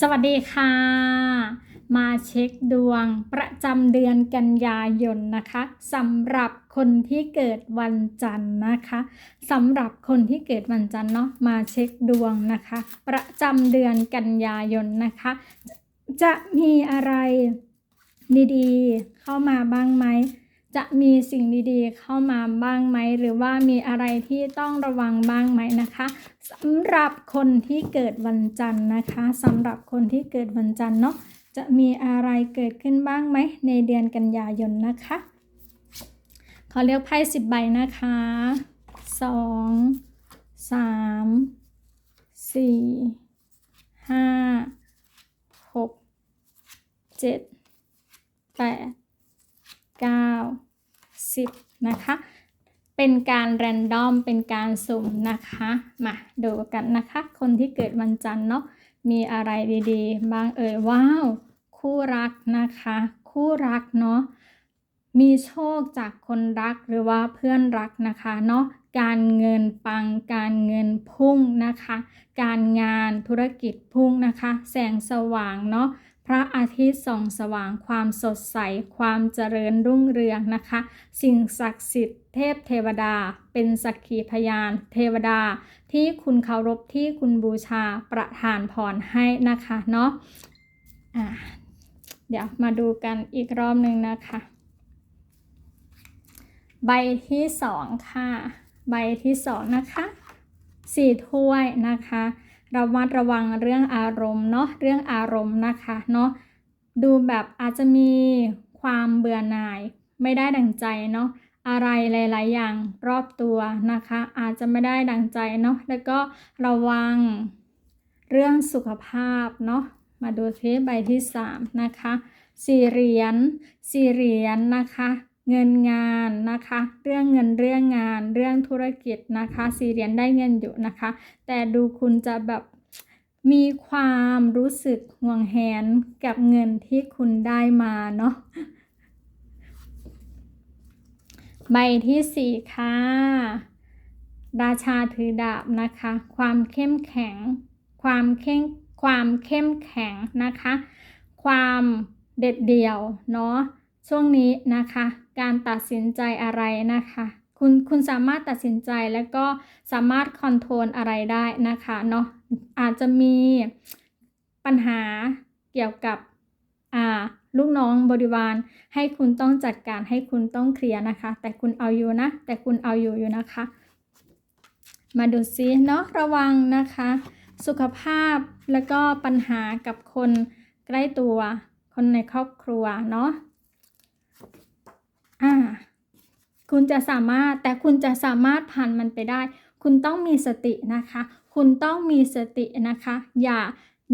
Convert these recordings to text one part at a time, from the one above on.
สวัสดีค่ะ มาเช็คดวงประจำเดือนกันยายนนะคะสำหรับคนที่เกิดวันจันทร์นะคะสำหรับคนที่เกิดวันจันทร์เนาะมาเช็คดวงนะคะ ประจำเดือนกันยายนนะคะ จะมีอะไรดีๆ เข้ามาบ้างไหม จะมีสิ่งดีๆ เข้ามาบ้างไหม หรือว่ามีอะไรที่ต้องระวังบ้างไหมนะคะสำหรับคนที่เกิดวันจันทร์นะคะสำหรับคนที่เกิดวันจันทร์เนาะจะมีอะไรเกิดขึ้นบ้างไหม ในเดือนกันยายนนะคะ ขอเลือกไพ่สิบใบนะคะสองสามสี่ห้าหกเจ็ดแปด9 10 นะคะ เป็นการแรนดอม เป็นการสุ่มนะคะ มาดูกันนะคะ คนที่เกิดวันจันทร์เนาะ มีอะไรดีๆ บ้างเอ่ย ว้าว คู่รักนะคะ คู่รักเนาะ มีโชคจากคนรักหรือว่าเพื่อนรักนะคะเนาะการเงินปัง การเงินพุ่งนะคะ การงานธุรกิจพุ่งนะคะ แสงสว่างเนาะ พระอาทิตย์ส่องสว่างความสดใส ความเจริญรุ่งเรืองนะคะ สิ่งศักดิ์สิทธิ์เทพเทวดา เป็นสักขีพยาน เทวดา ที่คุณเคารพที่คุณบูชาประทานพรให้นะคะเนาะะเดี๋ยวมาดูกันอีกรอบหนึ่งนะคะ ใบที่สองค่ะ ใบที่สองนะคะสี่ถ้วยนะคะ ระมัดระวังเรื่องอารมณ์เนาะเรื่องอารมณ์นะคะเนาะดูแบบอาจจะมีความเบื่อหน่าย ไม่ได้ดังใจเนาะอะไรหลาย ๆ อย่างรอบตัวนะคะ อาจจะไม่ได้ดังใจเนาะแล้วก็ระวังเรื่องสุขภาพเนาะมาดูที่ใบที่สามนะคะสี่เหรียญสี่เหรียญนะคะ เงินงานนะคะ เรื่องเงินเรื่องงาน เรื่องธุรกิจนะคะสี่เหรียญได้เงินอยู่นะคะ แต่ดูคุณจะแบบมีความรู้สึกห่วงแหนกับเงินที่คุณได้มาเนาะใบที่สี่ค่ะราชาถือดาบนะคะ ความเข้มแข็ง ความเข้มความเข้มแข็งนะคะ ความเด็ดเดี่ยวเนาะ ช่วงนี้นะคะ การตัดสินใจอะไรนะคะคุณคุณสามารถตัดสินใจแล้วก็สามารถคอนโทรลอะไรได้นะคะเนาะอาจจะมีปัญหาเกี่ยวกับอ่าลูกน้องบริวาร ให้คุณต้องจัดการให้คุณต้องเคลียร์นะคะ แต่คุณเอาอยู่นะ แต่คุณเอาอยู่อยู่นะคะ มาดูซิเนาะระวังนะคะ สุขภาพแล้วก็ปัญหากับคนใกล้ตัว คนในครอบครัวเนาะ อ่า คุณจะสามารถแต่คุณจะสามารถผ่านมันไปได้ คุณต้องมีสตินะคะ คุณต้องมีสตินะคะ อย่า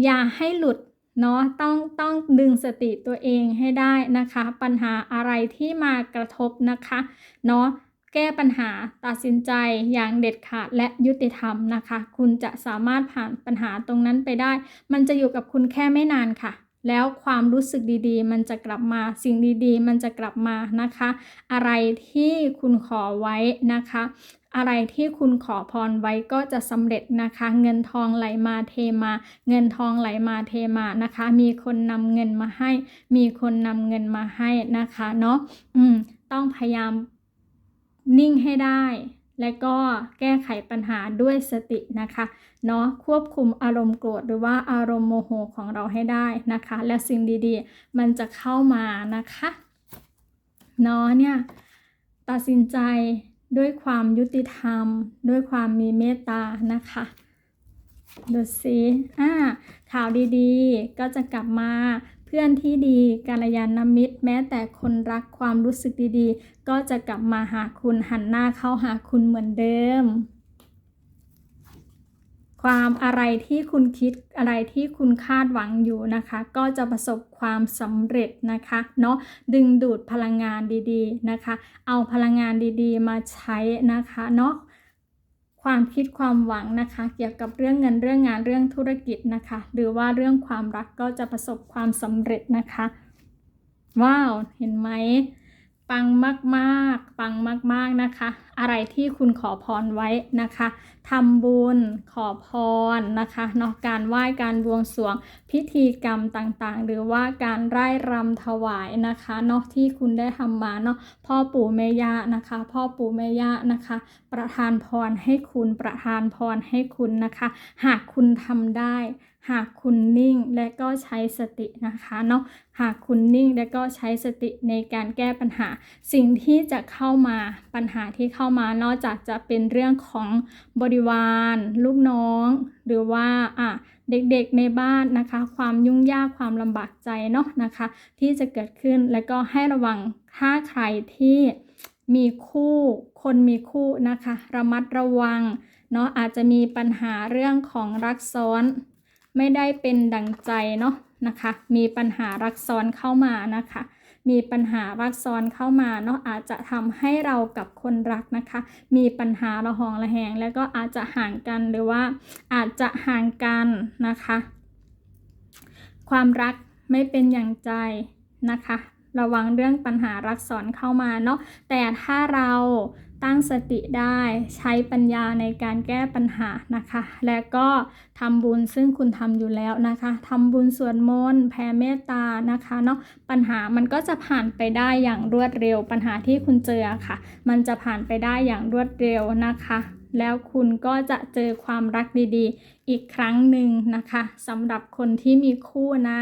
อย่าให้หลุดเนาะต้องต้องดึงสติตัวเองให้ได้นะคะ ปัญหาอะไรที่มากระทบนะคะเนาะแก้ปัญหาตัดสินใจอย่างเด็ดขาดและยุติธรรมนะคะ คุณจะสามารถผ่านปัญหาตรงนั้นไปได้ มันจะอยู่กับคุณแค่ไม่นานค่ะ แล้วความรู้สึกดีๆ มันจะกลับมาสิ่งดีๆ มันจะกลับมานะคะ อะไรที่คุณขอไว้นะคะ อะไรที่คุณขอพรไว้ก็จะสำเร็จนะคะ เงินทองไหลมาเทมา เงินทองไหลมาเทมานะคะ มีคนนำเงินมาให้ มีคนนำเงินมาให้นะคะเนาะอืมต้องพยายามนิ่งให้ได้ และก็แก้ไขปัญหาด้วยสตินะคะเนาะควบคุมอารมณ์โกรธหรือว่าอารมณ์โมโหของเราให้ได้นะคะ และสิ่งดีๆ มันจะเข้ามานะคะเนาะเนี่ยตัดสินใจด้วยความยุติธรรม ด้วยความมีเมตตานะคะดูสิอ่าข่าวดีๆ ก็จะกลับมา พื่อนที่ดีกาลยานมิตร แม้แต่คนรักความรู้สึกดีๆ ก็จะกลับมาหาคุณหันหน้าเข้าหาคุณเหมือนเดิม ความอะไรที่คุณคิดอะไรที่คุณคาดหวังอยู่นะคะ ก็จะประสบความสำเร็จนะคะเนาะดึงดูดพลังงานดีๆนะคะ เอาพลังงานดีๆ มาใช้นะคะเนาะ ความคิดความหวังนะคะ เกี่ยวกับเรื่องเงินเรื่องงานเรื่องธุรกิจนะคะ หรือว่าเรื่องความรักก็จะประสบความสำเร็จนะคะ ว้าว เห็นไหม ปังมากๆ ปังมากๆนะคะ อะไรที่คุณขอพรไว้นะคะทำบุญขอพรนะคะเนาะการไหว้การบวงสรวงพิธีกรรมต่างๆ หรือว่าการไร่รำถวายนะคะเนาะที่คุณได้ทำมาเนาะพ่อปู่แม่ย่านะคะ พ่อปู่แม่ย่านะคะ ประทานพรให้คุณประทานพรให้คุณนะคะ หากคุณทำได้ หากคุณนิ่งและก็ใช้สตินะคะเนาะหากคุณนิ่งและก็ใช้สติในการแก้ปัญหา สิ่งที่จะเข้ามาปัญหาที่เข้ามานอกจากจะเป็นเรื่องของบริวาร ลูกน้อง หรือว่าอะเด็กๆในบ้านนะคะ ความยุ่งยากความลำบากใจเนาะนะคะ ที่จะเกิดขึ้นแล้วก็ให้ระวังถ้าใครที่มีคู่คนมีคู่นะคะ ระมัดระวังเนาะอาจจะมีปัญหาเรื่องของรักซ้อน ไม่ได้เป็นดังใจเนาะนะคะ มีปัญหารักซ้อนเข้ามานะคะ มีปัญหารักซ้อนเข้ามาเนาะอาจจะทำให้เรากับคนรักนะคะ มีปัญหาระหองระแหง แล้วก็อาจจะห่างกันหรือว่า อาจจะห่างกันนะคะ ความรักไม่เป็นอย่างใจนะคะ ระวังเรื่องปัญหารักซ้อนเข้ามาเนาะแต่ถ้าเรา ตั้งสติได้ใช้ปัญญาในการแก้ปัญหานะคะ และก็ทำบุญซึ่งคุณทำอยู่แล้วนะคะทำบุญสวดมนต์แผ่เมตตานะคะเนาะปัญหามันก็จะผ่านไปได้อย่างรวดเร็ว ปัญหาที่คุณเจอค่ะ มันจะผ่านไปได้อย่างรวดเร็วนะคะ แล้วคุณก็จะเจอความรักดีๆ อีกครั้งหนึ่งนะคะสำหรับคนที่มีคู่นะ